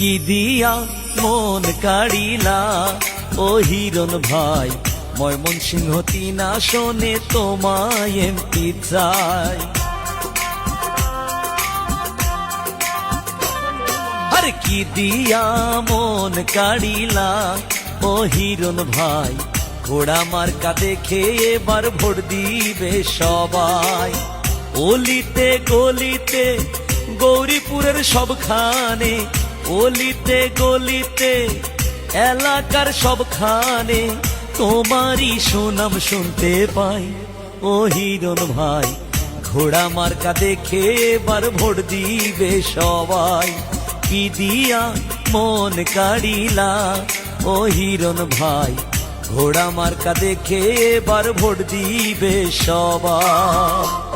কি দিয়া মন কাড়িলা? ও হিরণ ভাই ময়মন সিংহ তিনা শোনে তোমায় এমপি চাই। আর কি দিয়া মন কাড়িলা? ও হিরণ ভাই, ঘোড়া মার্কা দেখে এবার ভোট দিবে সবাই। অলিতে গলিতে গৌরীপুরের সবখানে অলিতে গলিতে, এলাকার সবখানে তোমারই সুনাম শুনতে পাই। ও হিরণ ভাই, ঘোড়া মার্কা দেখে এবার ভোট দিবে সবাই। কি দিয়া মন কাড়িলা? ও হিরণ ভাই, ঘোড়া মার্কা দেখে এবার ভোট দিবে সবাই।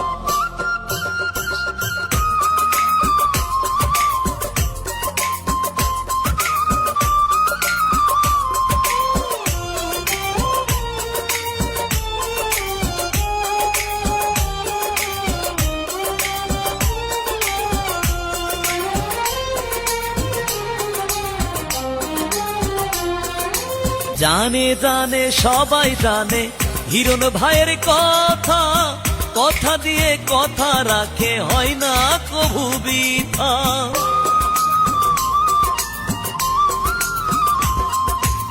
জানে জানে, সবাই জানে, হিরণ ভাইয়ের কথা। কথা দিয়ে কথা রাখে, হয় না কভু বৃথা।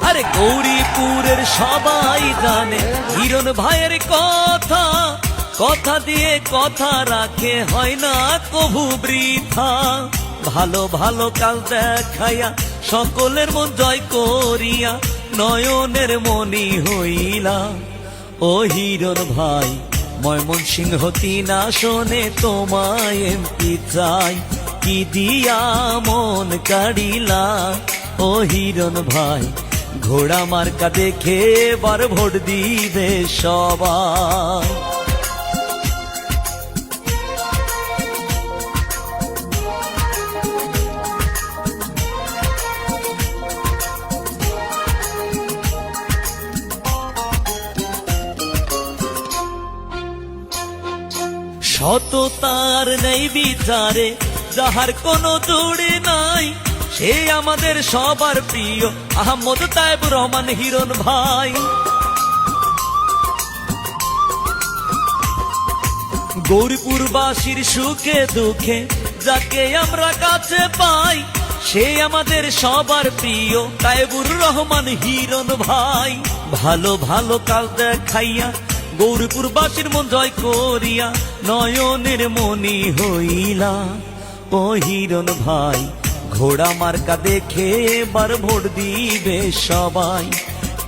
আরে গৌরীপুরের সবাই জানে, হিরণ ভাইয়ের কথা। কথা দিয়ে কথা রাখে, হয় না কভু বৃথা। ভালো ভালো কাল দেখাইয়া, সকলের মন জয় করিয়া নয়নের মনি হইলা। ও হিরণ ভাই ময়মন সিংহ তিনা শোনে তোমায় এমপি চাই। কি দিয়া মন কাড়িলা? ও হিরণ ভাই, ঘোড়া মার্কা দেখে বার ভোট দিবে সবাই। সততার নেই বিচারে, যাহার কোনো জুড়ে নাই। সে আমাদের সবার প্রিয় আহমদ তাইব রহমান হিরণ ভাই। গৌরীপুরবাসীর সুখে দুঃখে, যাকে আমরা কাছে পাই, সে আমাদের সবার প্রিয়, তাইবুর রহমান হিরণ ভাই। ভালো ভালো কাল দেখাইয়া গৌরীপুরবাসীর মন জয় করিয়া নয়নের মনি হইলা। ও হিরণ ভাই, ঘোড়া মার্কা দেখে এবার ভোট দিবে সবাই।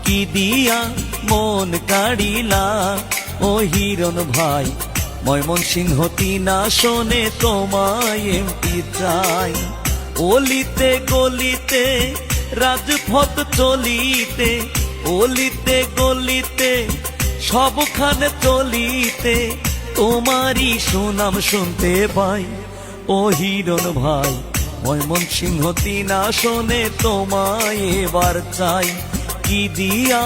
কি দিয়া মন কাড়িলা? ও হিরণ ভাই ময়মন সিংহ তিনা শোনে তোমায় এমপি চাই। অলিতে গলিতে, রাজপথ চলিতে, অলিতে গলিতে সবখানে চলিতে তোমারই সুনাম শুনতে পাই। ও হিরণ ভাই ময়মন সিংহ তিনা শোনে তোমায় এবার চাই। কি দিয়া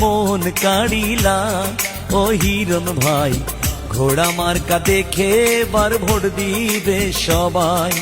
মন কাড়িলা? ও হিরণ ভাই, ঘোড়া মার্কা দেখে এবার ভোট দিবে সবাই।